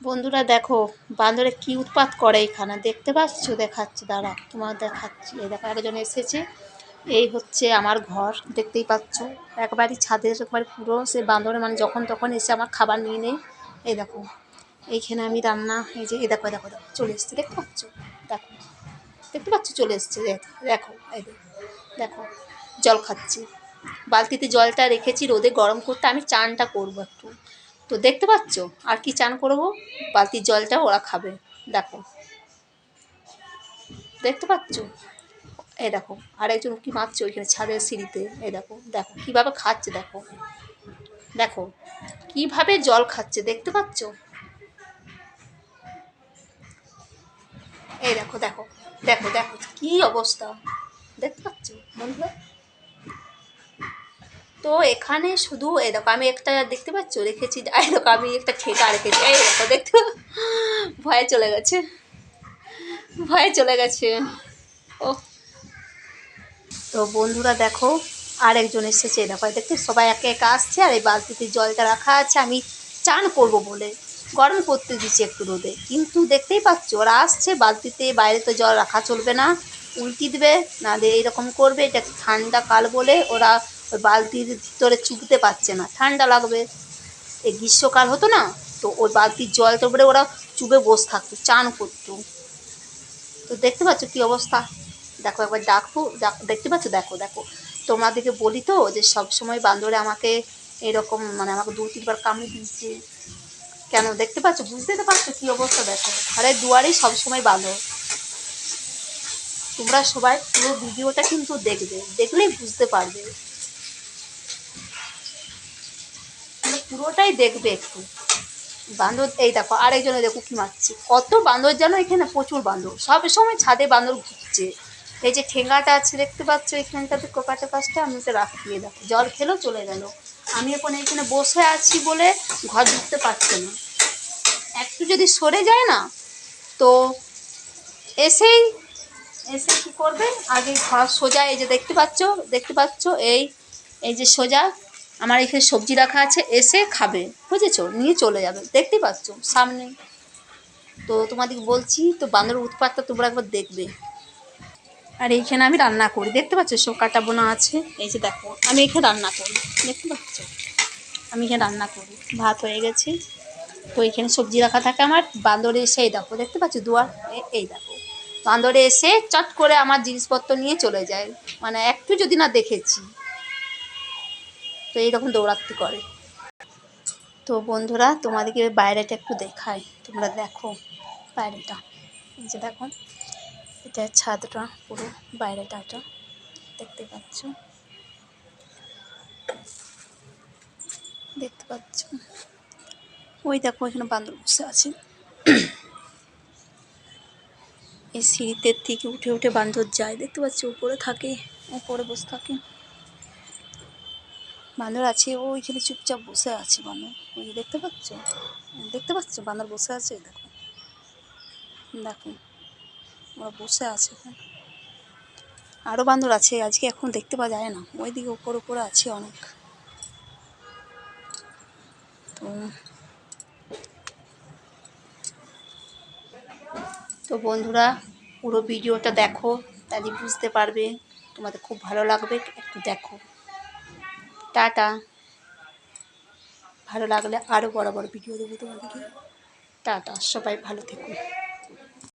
বন্ধুরা দেখো বান্দরে কি উৎপাত করে এখানে? দেখতে পাচ্ছ? দেখাচ্ছি, দাঁড়া, তোমার দেখাচ্ছি। এই দেখো, একজন এসেছে। এই হচ্ছে আমার ঘর, দেখতেই পাচ্ছ। একবারই ছাদের একবার পুরো, সে বান্দরে মানে যখন তখন এসে আমার খাবার নিয়ে নেই এই দেখো, এইখানে আমি রান্না, এই যে, এই দেখো দেখো দেখো, চলে এসছে, দেখতে পাচ্ছ? দেখো, দেখতে পাচ্ছ? চলে এসছে দেখো এই দেখো, জল খাচ্ছি। বালতিতে জলটা রেখেছি, রোদে গরম করতে আমি চানটা করব একটু। তো দেখতে পাচ্ছ? আর কি চান করব? বালতির জলটা ওরা খাবে। দেখো। দেখতে পাচ্ছ? এই দেখো, আরেকজন কি মারছে ওইখানে ছাদের সিঁড়িতে। এই দেখো দেখো, কীভাবে খাচ্ছে দেখো। দেখো, কীভাবে জল খাচ্ছে দেখতে পাচ্ছ? এই দেখো দেখো দেখো দেখো, কি অবস্থা? দেখতে পাচ্ছ বন্ধুরা? তো এখানে শুধু এই দেখো আমি একটা দেখতে পাচ্ছ? রেখেছি এই দেখো আমি একটা ঠেকা রেখেছি। এই দেখো, দেখতে ভয়ে চলে গেছে। ভয়ে চলে গেছে। ও। তো বন্ধুরা দেখো আর একজন এসেছে। দেখো দেখতে সবাই একে একা আসছে, আর এই বালতিতে জলটা রাখা আছে। আমি চান করব বলে গরম করতে দিচ্ছি একটু রোদে। কিন্তু দেখতেই পাচ্ছ, ওরা আসছে, বালতিতে বাইরে তো জল রাখা চলবে না। উল্টি দেবে, না এইরকম করবে, এটা ঠান্ডা কাল বলে ওরা ওই বালতির ভিতরে চুপতে পারছে না, ঠান্ডা লাগবে। এই গ্রীষ্মকাল হতো না, তো ওই বালতির জলটা উপরে ওরা চুপে বসে থাকতো, চান করতো। তো দেখতে পাচ্ছ কী অবস্থা? দেখো একবার ডাকবো দেখতে পাচ্ছ? দেখো দেখো। তোমাদেরকে বলি তো যে সব সময় বান্দরে আমাকে এরকম মানে আমাকে দু, তিনবার কামড়ে দিচ্ছে কেন, দেখতে পাচ্ছ? বুঝতে তো পারছ কী অবস্থা? দেখো, ঘরের দুয়ারেই সবসময় বাঁদর তোমরা সবাই পুরো ভিডিওটা কিন্তু দেখবে, দেখলেই বুঝতে পারবে। পুরোটাই দেখবে একটু। বান্দর, এই দেখো আরেকজনে দেখো কি মারছে। কত বান্দর যেন এখানে? প্রচুর বান্দর। সব সময় ছাদে বান্দর ঘুরছে। এই যে ঠেঙ্গাটা আছে, দেখতে পাচ্ছ এখানটাতে, কোপাটা পাশটা, আমি ওকে রাখিয়ে দেখো। জল খেলেও চলে গেল। আমি এখন এখানে বসে আছি বলে ঘর ঢুকতে পারছে না। একটু যদি সরে যায় না, তো এসেই, এসে কী করবে আগে ঘর সোজা, এই যে দেখতে পাচ্ছ দেখতে পাচ্ছ, এই এই যে সোজা আমার এখানে সবজি রাখা আছে, এসে খাবে, বুঝেছ? নিয়ে চলে যাবে, দেখতে পাচ্ছ, সামনে। তো তোমাদেরকে বলছি, তো বান্দরের উৎপাতটা তোমরা একবার দেখবে। আর এইখানে আমি রান্না করি, দেখতে পাচ্ছ সব কাটা বোনা আছে, এই যে দেখো, আমি এখানে রান্না করি, দেখতে পাচ্ছ? আমি এখানে রান্না করি, ভাত হয়ে গেছে। তো এখানে সবজি রাখা থাকে আমার, বান্দরে এসে এই দেখো, দেখতে পাচ্ছ, দুয়ার এই দেখো। বান্দরে এসে চট করে আমার জিনিসপত্র নিয়ে চলে যায় মানে একটু যদি না দেখেছি তো এইরকম দৌড়াত্তি করে। তো বন্ধুরা, তোমাদেরকে বাইরেটা একটু দেখাই। তোমরা দেখো বাইরেটা। এই যে দেখো, এটা ছাদটা, পুরো বাইরেটা এটা। দেখতে পাচ্ছ? দেখতে পাচ্ছ? ওই দেখো, এখানে বান্দর বসে আছে। এই সিঁড়িতে থেকে উঠে উঠে বান্দর যায়। দেখতে পাচ্ছি? উপরে থাকে, উপরে বসে থাকে। বান্দর আছে ওইখানে চুপচাপ বসে আছে বান্দর। ওই দেখতে পাচ্ছ? দেখতে পাচ্ছ? বান্দর বসে আছে, দেখো। দেখো, ওরা বসে আছে এখানে। আরও বান্দর আছে, আজকে এখন দেখতে পাওয়া যায় না। ওইদিকে উপর উপরে আছে অনেক। তো তো বন্ধুরা, পুরো ভিডিওটা দেখো, তাহলে বুঝতে পারবে, তোমাদের খুব ভালো লাগবে, একটু দেখো। টাটা। ভালো লাগলে আরও বড় বড় ভিডিও দেবো তোমাদেরকে। টাটা সবাই ভালো থেকো।